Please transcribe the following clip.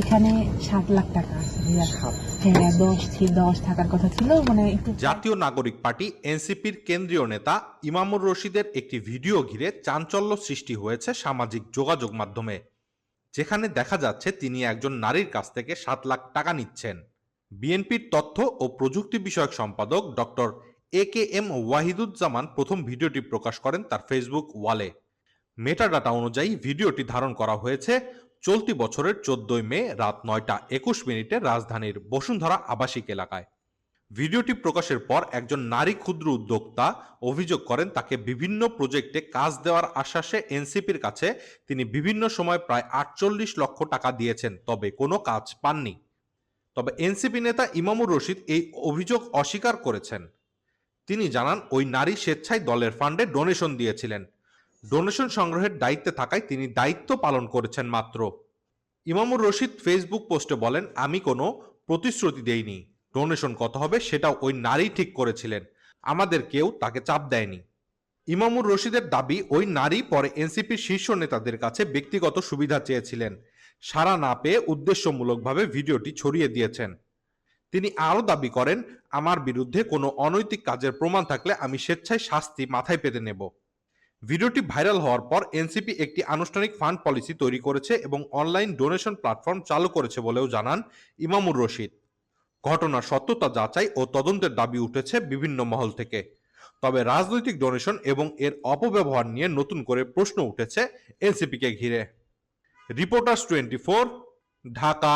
এখানে সাত লাখ টাকা। আছে ভাইয়া হ্যাঁ দশ দশ থাকার কথা ছিল মানে একটু জাতীয় নাগরিক পার্টি এনসিপির কেন্দ্রীয় নেতা ইমামুর রশিদের একটি ভিডিও ঘিরে চাঞ্চল্য সৃষ্টি হয়েছে সামাজিক যোগাযোগ মাধ্যমে যেখানে দেখা যাচ্ছে তিনি একজন নারীর কাছ থেকে সাত লাখ টাকা নিচ্ছেন। বিএনপির তথ্য ও প্রযুক্তি বিষয়ক সম্পাদক doctor A K M Wahiduzzaman প্রথম ভিডিওটি প্রকাশ করেন তার ফেসবুক ওয়ালে। মেটাডাটা অনুযায়ী ভিডিওটি ধারণ করা হয়েছে চলতি বছরের চোদ্দই মে রাত নয়টা একুশ মিনিটে রাজধানীর বসুন্ধরা আবাসিক এলাকায়। ভিডিওটি প্রকাশের পর একজন নারী ক্ষুদ্র উদ্যোক্তা অভিযোগ করেন, তাকে বিভিন্ন প্রজেক্টে কাজ দেওয়ার আশ্বাসে এনসিপির কাছে তিনি বিভিন্ন সময় প্রায় আটচল্লিশ লক্ষ টাকা দিয়েছেন, তবে কোনো কাজ পাননি। তবে এনসিপি নেতা ইমামুর রশিদ এই অভিযোগ অস্বীকার করেছেন। তিনি জানান, ওই নারী স্বেচ্ছায় দলের ফান্ডে ডোনেশন দিয়েছিলেন। ডোনেশন সংগ্রহের দায়িত্বে থাকায় তিনি দায়িত্ব পালন করেছেন মাত্র। ইমামুর রশিদ ফেসবুক পোস্টে বলেন, আমি কোনো প্রতিশ্রুতি দেইনি। ডোনেশন কত হবে সেটাও ওই নারী ঠিক করেছিলেন। আমাদের কেউ তাকে চাপ দেয়নি। ইমামুর রশিদের দাবি, ওই নারী পরে এনসিপির শীর্ষ নেতাদের কাছে ব্যক্তিগত সুবিধা চেয়েছিলেন। সারা না পেয়ে উদ্দেশ্যমূলকভাবে ভিডিওটি ছড়িয়ে দিয়েছেন। তিনি আরও দাবি করেন, আমার বিরুদ্ধে কোনো অনৈতিক কাজের প্রমাণ থাকলে আমি স্বেচ্ছায় শাস্তি মাথায় পেতে নেব। ভিডিওটি ভাইরাল হওয়ার পর এনসিপি একটি আনুষ্ঠানিক ফান্ড পলিসি তৈরি করেছে এবং অনলাইন ডোনেশন প্ল্যাটফর্ম চালু করেছে বলেও জানান ইমামুর রশিদ। ঘটনার সত্যতা যাচাই ও তদন্তের দাবি উঠেছে বিভিন্ন মহল থেকে। তবে রাজনৈতিক ডোনেশন এবং এর অপব্যবহার নিয়ে নতুন করে প্রশ্ন উঠেছে এনসিপিকে ঘিরে। Reporters twenty four, Dhaka.